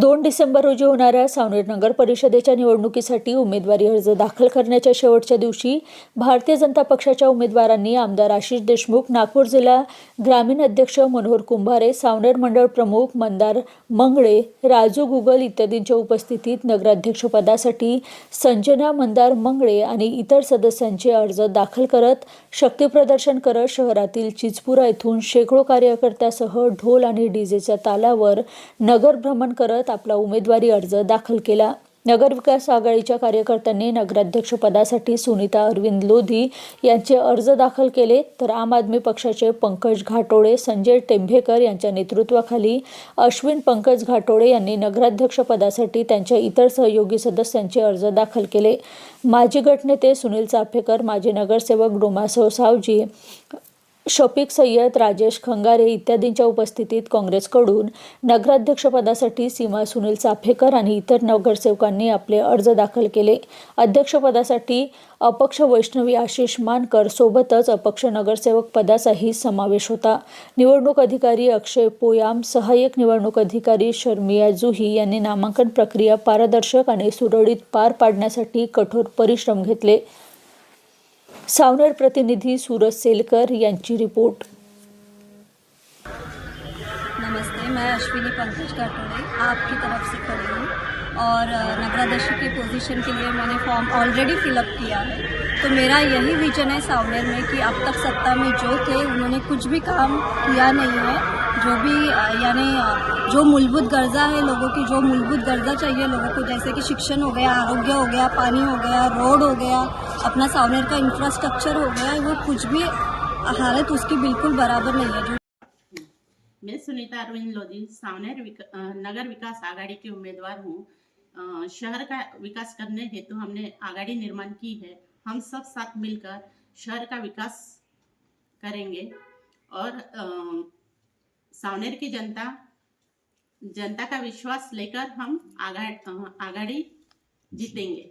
दोन डिसेंबर रोजी होणाऱ्या सावनेर नगर परिषदेच्या निवडणुकीसाठी उमेदवारी अर्ज दाखल करण्याच्या शेवटच्या दिवशी भारतीय जनता पक्षाच्या उमेदवारांनी आमदार आशिष देशमुख नागपूर जिल्हा ग्रामीण अध्यक्ष मनोहर कुंभारे सावनेर मंडळ प्रमुख मंदार मंगळे राजू गुगल इत्यादींच्या उपस्थितीत नगराध्यक्षपदासाठी संजना मंदार मंगळे आणि इतर सदस्यांचे अर्ज दाखल करत शक्तीप्रदर्शन करत शहरातील चिचपुरा येथून शेकडो कार्यकर्त्यासह ढोल आणि डीजेच्या तालावर नगर भ्रमण करत आपला उमेदवारी अर्ज दाखल केला. नगर विकास आघाडीच्या कार्यकर्त्यांनी नगराध्यक्षपदासाठी सुनीता अरविंद लोधी यांचे अर्ज दाखल केले. तर आम आदमी पक्षाचे पंकज घाटोळे संजय टेंभेकर यांच्या नेतृत्वाखाली अश्विन पंकज घाटोळे यांनी नगराध्यक्षपदासाठी त्यांच्या इतर सहयोगी सदस्यांचे अर्ज दाखल केले. माजी गटनेते सुनील चाफेकर माजी नगरसेवक डोमासो सावजी शफिक सय्यद राजेश खंगारे इत्यादींच्या उपस्थितीत काँग्रेसकडून नगराध्यक्षपदासाठी सीमा सुनील चाफेकर आणि इतर नगरसेवकांनी आपले अर्ज दाखल केले. अध्यक्षपदासाठी अपक्ष वैष्णवी आशिष मानकर सोबतच अपक्ष नगरसेवक पदाचाही समावेश होता. निवडणूक अधिकारी अक्षय पोयाम सहाय्यक निवडणूक अधिकारी शर्मिया जुही यांनी नामांकन प्रक्रिया पारदर्शक आणि सुरळीत पार पाडण्यासाठी कठोर परिश्रम घेतले. सावनेर प्रतिनिधी सूरज सेलकर यांची रिपोर्ट. नमस्ते, मैं अश्विनी पंकज काटोड़े आपकी तरफ़ से खड़ी हूँ। और नगराध्यक्ष की पोजीशन के लिए मैंने फॉर्म ऑलरेडी फिलअप किया है। तो मेरा यही विजन है सावनेर में कि अब तक सत्ता में जो थे, उन्होंने कुछ भी काम किया नहीं है। जो भी यानी जो मूलभूत गर्जा है लोगों की, जो मूलभूत गर्जा चाहिए लोगों को, जैसे कि शिक्षण हो गया, आरोग्य हो गया, पानी हो गया, रोड हो गया अपना सावनेर का इंफ्रास्ट्रक्चर हो गया है वो कुछ भी हालत उसकी बिल्कुल बराबर नहीं है जो मैं सुनीता अरविंद लोधी सावनेर विक, नगर विकास आघाड़ी की उम्मीदवार हूँ। शहर का विकास करने हेतु हमने आघाड़ी निर्माण की है। हम सब साथ मिलकर शहर का विकास करेंगे और अ, सावनेर की जनता जनता का विश्वास लेकर हम आघाड़ आघाड़ी जीतेंगे।